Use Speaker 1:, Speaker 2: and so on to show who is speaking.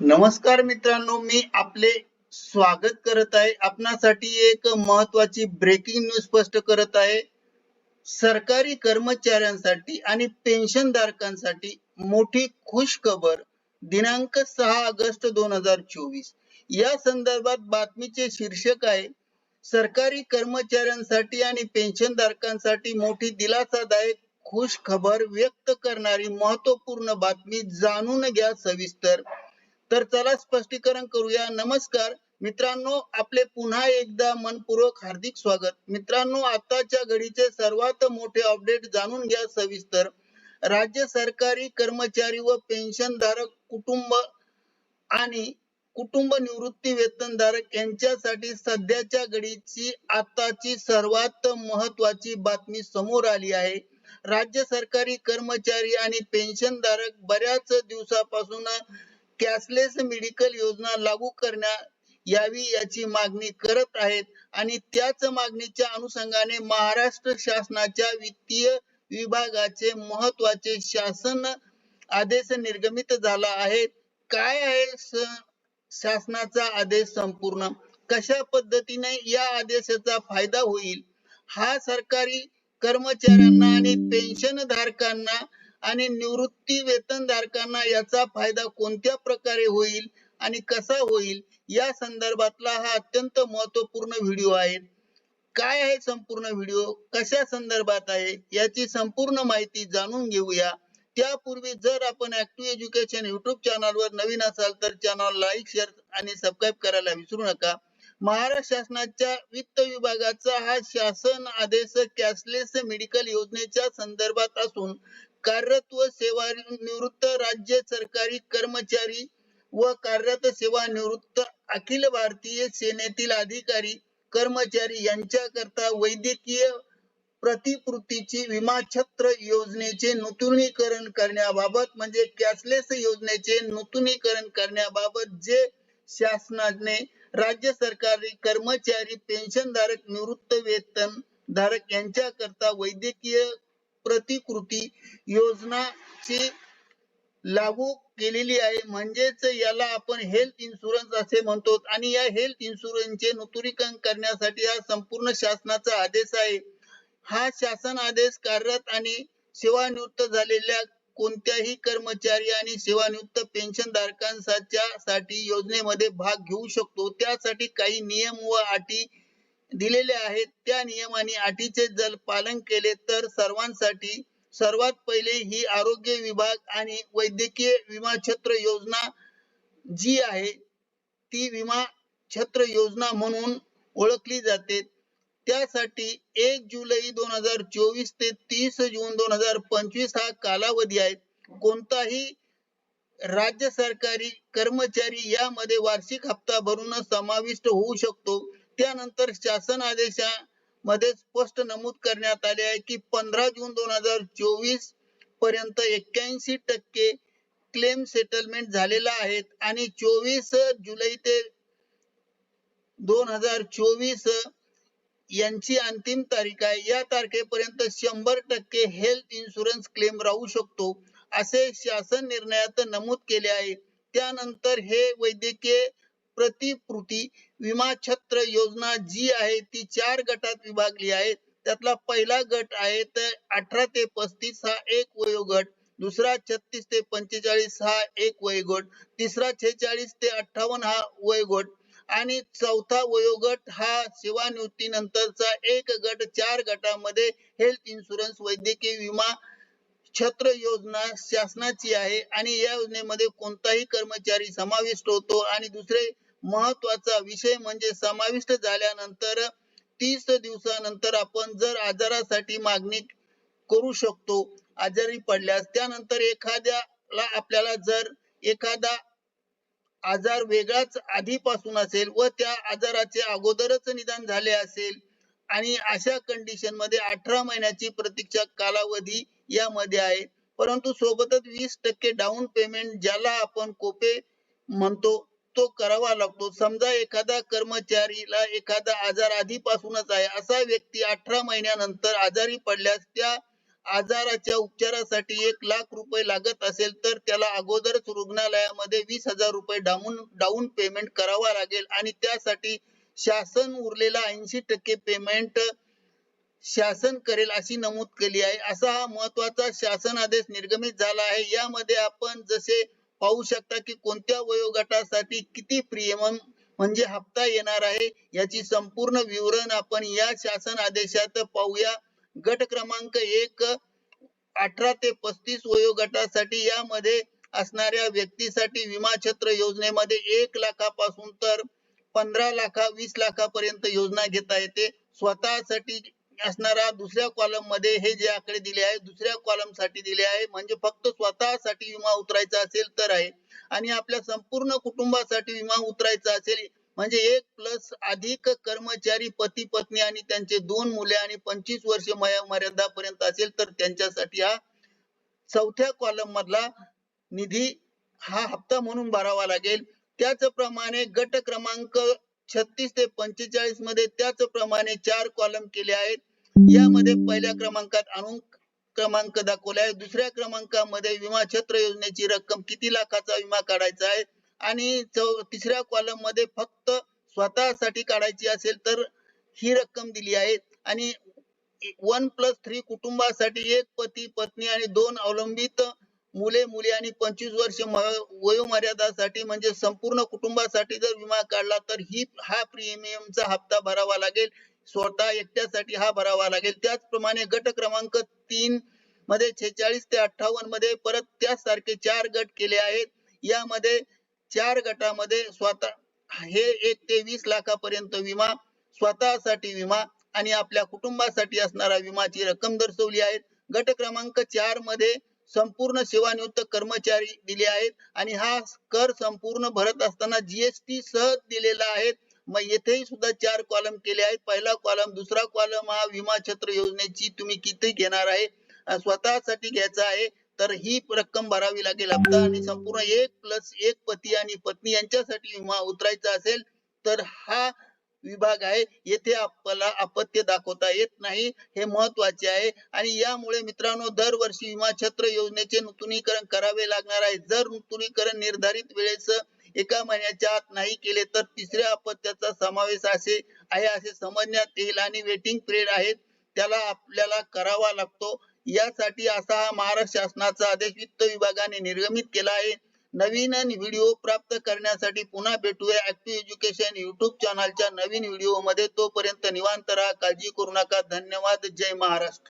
Speaker 1: नमस्कार मित्रांनो मी आपले स्वागत करत आहे. आपणासाठी एक महत्वाची ब्रेकिंग न्यूज स्पष्ट करत आहे. सरकारी कर्मचाऱ्यांसाठी आणि पेन्शन धारकांसाठी मोठी खुश खबर दिनांक सहा ऑगस्ट दोन हजार चोवीस. या संदर्भात बातमीचे शीर्षक आहे सरकारी कर्मचाऱ्यांसाठी आणि पेन्शन धारकांसाठी मोठी दिलासादायक खुश खबर व्यक्त करणारी महत्त्वपूर्ण बातमी जाणून घ्या सविस्तर. तर चला स्पष्टीकरण करूया. नमस्कार. मित्रांनो आपले पुन्हा एकदा मनपूर्वक हार्दिक स्वागत. मित्रांनो आताच्या घडीचे सर्वात मोठे अपडेट जाणून घ्या सविस्तर. राज्य सरकारी कर्मचारी व पेन्शनधारक कुटुंब आणि कुटुंब निवृत्ती वेतनधारक यांच्यासाठी सध्याच्या घडीची आताची सर्वात महत्वाची बातमी समोर आली आहे. राज्य सरकारी कर्मचारी आणि पेन्शनधारक बऱ्याच दिवसापासून कॅशलेस मेडिकल योजना लागू करण्यात यावी याची मागणी करत आहेत. आणि त्याच मागणीच्या अनुषंगाने महाराष्ट्र शासनाच्या वित्तीय विभागाचे महत्त्वाचे शासन आदेश निर्गमित झाला आहे. काय आहे शासनाचा आदेश संपूर्ण? कशा पद्धतीने या आदेशाचा फायदा होईल? हा सरकारी कर्मचाऱ्यांना आणि पेन्शन धारकांना आणि निवृत्ती वेतन धारकांना याचा फायदा कोणत्या प्रकारे होईल आणि कसा होईल या संदर्भातला हा अत्यंत महत्त्वपूर्ण व्हिडिओ आहे. काय आहे संपूर्ण व्हिडिओ? कशा संदर्भात आहे? याची संपूर्ण माहिती जाणून घेऊया. त्यापूर्वी जर आपण ऍक्टिव्ह एज्युकेशन युट्यूब चॅनलवर नवीन असाल तर चॅनल लाईक शेअर आणि सबस्क्राईब करायला विसरू नका. महाराष्ट्र शासनाच्या वित्त विभागाचा हा शासन आदेश कॅशलेस मेडिकल योजनेच्या संदर्भात असून कार्यरत व सेवानिवृत्त राज्य सरकारी कर्मचारी व कार्यरत सेवानिवृत्त अखिल भारतीय सेनेतील अधिकारी कर्मचारी यांच्याकरता वैद्यकीय प्रतिपूर्तीची विमा छत्र योजनेचे नूतनीकरण करण्याबाबत म्हणजे कॅशलेस योजनेचे नूतनीकरण करण्याबाबत जे शासनाने राज्य सरकारी कर्मचारी पेन्शन धारक निवृत्त वेतन धारक यांच्याकरता वैद्यकीय प्रतिकृती योजना ची लागू केलेली आहे. म्हणजेच याला आपण हेल्थ इन्शुरन्स असे म्हणतो आणि या हेल्थ इन्शुरन्सचे नूतनीकरण करण्यासाठी हा संपूर्ण शासनाचा आदेश आहे. हा शासन आदेश कार्यरत आणि सेवानिवृत्त झालेल्या कोणत्याही कर्मचारी आणि सेवानिवृत्त पेन्शन धारकांच्या योजनेमध्ये भाग घेऊ शकतो. त्यासाठी काही नियम व अटी दिलेले आहेत. त्या नियमाने अटीचे जर पालन केले तर सर्वांसाठी सर्वात पहिले ही आरोग्य विभाग आणि वैद्यकीय विमा छत्र योजना जी आहे ती विमा छत्र योजना म्हणून ओळखली जाते. त्यासाठी एक जुलै दोन हजार चोवीस ते तीस जून दोन हजार पंचवीस हा कालावधी आहे. कोणताही राज्य सरकारी कर्मचारी यामध्ये वार्षिक हप्ता भरून समाविष्ट होऊ शकतो. त्यानंतर शासन आदेशामध्ये स्पष्ट नमूद करण्यात आले आहे की पंधरा जून दोन हजार चोवीसपर्यंत एक्क्याऐंशी टक्के क्लेम सेटलमेंट झालेला आहेत आणि चोवीस जुलै ते दोन हजार चोवीस यांची अंतिम तारीख आहे. या तारखेपर्यंत शंभर टक्के हेल्थ इन्शुरन्स क्लेम राहू शकतो असे शासन निर्णयात नमूद केले आहे. त्यानंतर हे वैद्यकीय प्रतिकृती विमा छत्र योजना जी आहे ती चार गटात विभागली आहे. त्यातला पहिला गट आहे तर अठरा ते पस्तीस हा एक वयोगट दुसरा छत्तीस ते पंचेचाळीस हा एक वयोगट तिसरा छेचाळीस ते अठ्ठावन्न हा वयोगट आणि चौथा वयोगट हा सेवानिवृत्तीनंतरचा एक गट चार गटामध्ये हेल्थ इन्शुरन्स वैद्यकीय विमा छत्र योजना शासनाची आहे आणि या योजनेमध्ये कोणताही कर्मचारी समाविष्ट होतो आणि दुसरे महत्त्वाचा विषय म्हणजे समाविष्ट झाल्यानंतर तीस दिवसानंतर आपण जर आजारासाठी मागणी करू शकतो आजारी पडल्यास त्यानंतर एखाद्याला आपल्याला जर एखादा आजार वेगळाच आधीपासून असेल व त्या आजाराचे अगोदरच निदान झाले असेल आणि अशा कंडिशनमध्ये अठरा महिन्याची प्रतीक्षा कालावधी यामध्ये आहे. परंतु सोबतच वीस टक्के डाऊन पेमेंट ज्याला आपण कोपे म्हणतो तो करावा लागतो. समजा एखादा कर्मचारीला एखादा आजार आधीपासूनच आहे असा व्यक्ती अठरा महिन्यानंतर आजारी पडल्यास त्या आजाराच्या उपचारासाठी एक लाख रुपये लागत असेल तर त्याला अगोदरच रुग्णालयामध्ये वीस हजार रुपये डाऊन डाऊन पेमेंट करावा लागेल. आणि त्यासाठी शासन उरलेला ऐंशी टक्के पेमेंट शासन करेल अशी नमूद केली आहे. असा हा महत्त्वाचा शासन आदेश निर्गमित झाला आहे. यामध्ये आपण जसे पाहू शकता की कोणत्या वयोगटासाठी किती प्रीमियम म्हणजे हप्ता येणार आहे याची संपूर्ण विवरण आपण या शासन आदेशात पाहूया. गट क्रमांक एक अठरा ते पस्तीस वयोगटासाठी यामध्ये असणाऱ्या व्यक्तीसाठी विमा छत्र योजनेमध्ये एक लाखापासून तर पंधरा लाखा वीस लाखापर्यंत योजना घेता येते. स्वतःसाठी असणारा दुसऱ्या कॉलममध्ये हे जे आकडे दिले आहे दुसऱ्या कॉलमसाठी दिले आहे म्हणजे फक्त स्वतःसाठी विमा उतरायचा असेल तर आहे. आणि आपल्या संपूर्ण कुटुंबासाठी विमा उतरायचा असेल म्हणजे एक प्लस अधिक कर्मचारी पती पत्नी आणि त्यांचे दोन मुले आणि पंचवीस वर्ष मर्यादा पर्यंत असेल तर त्यांच्यासाठी हा चौथ्या कॉलम मधला निधी हा हप्ता म्हणून भरावा लागेल. त्याचप्रमाणे गट क्रमांक छत्तीस ते पंचेचाळीसमध्ये त्याचप्रमाणे चार कॉलम केले आहेत. यामध्ये पहिल्या क्रमांकात आणून क्रमांक दाखवला आहे. दुसऱ्या क्रमांकामध्ये विमा छत्र योजनेची रक्कम किती लाखाचा विमा काढायचा आहे? आणि तिसऱ्या कॉलममध्ये फक्त स्वतःसाठी काढायची असेल तर ही रक्कम दिली आहे. आणि वन प्लस थ्री कुटुंबासाठी एक पती पत्नी आणि दोन अवलंबित मुले मुली आणि पंचवीस वर्ष वयोमर्यादासाठी म्हणजे संपूर्ण कुटुंबासाठी जर विमा काढला तर ही हा प्रीमियमचा हप्ता भरावा लागेल. स्वतः एकट्यासाठी हा भरावा लागेल. त्याचप्रमाणे गट क्रमांक तीन मध्ये छेचाळीस ते अठ्ठावन्नमध्ये परत त्याचसारखे चार गट केले आहेत. यामध्ये चार गटामध्ये स्वतः हे एक ते वीस लाखापर्यंत विमा स्वतःसाठी विमा आणि आपल्या कुटुंबासाठी असणारा विमाची रक्कम दर्शवली आहे. गट क्रमांक चारमध्ये संपूर्ण सेवानिवृत्त कर्मचारी दिले आहेत आणि हा कर संपूर्ण भरत असताना जीएसटी सह दिलेला आहे. मग येथेही सुद्धा चार कॉलम केले आहेत. पहिला कॉलम दुसरा कॉलम हा विमा छत्र योजनेची तुम्ही किती घेणार आहे? स्वतःसाठी घ्यायचा आहे. तर ही रक्कम भरावी लागेल हप्ता आणि संपूर्ण एक प्लस एक पती आणि पत्नी यांच्यासाठी विमा उतरायचा असेल तर हा विभाग आहे येथे आपल्याला अपत्य दाखवता येत नाही हे महत्त्वाचे आहे. आणि यामुळे मित्रांनो दरवर्षी विमा छत्र योजनेचे नूतनीकरण करावे लागणार आहे. जर नूतनीकरण निर्धारित वेळेस एका महिन्याच्या आत नाही केले तर तिसऱ्या अपत्याचा समावेश असे आहे असे समजण्यात येईल. आणि वेटिंग पिरियड आहेत त्याला आपल्याला करावा लागतो. यासाठी असा हा महाराष्ट्र शासनाचा आदेश वित्त विभागाने निर्गमित केला आहे. नवीन व्हिडिओ प्राप्त करण्यासाठी पुन्हा भेटूया ऍक्टिव्ह एज्युकेशन युट्यूब चॅनलच्या नवीन व्हिडिओमध्ये तोपर्यंत निवांत राहा. काळजी करू नका. धन्यवाद. जय महाराष्ट्र.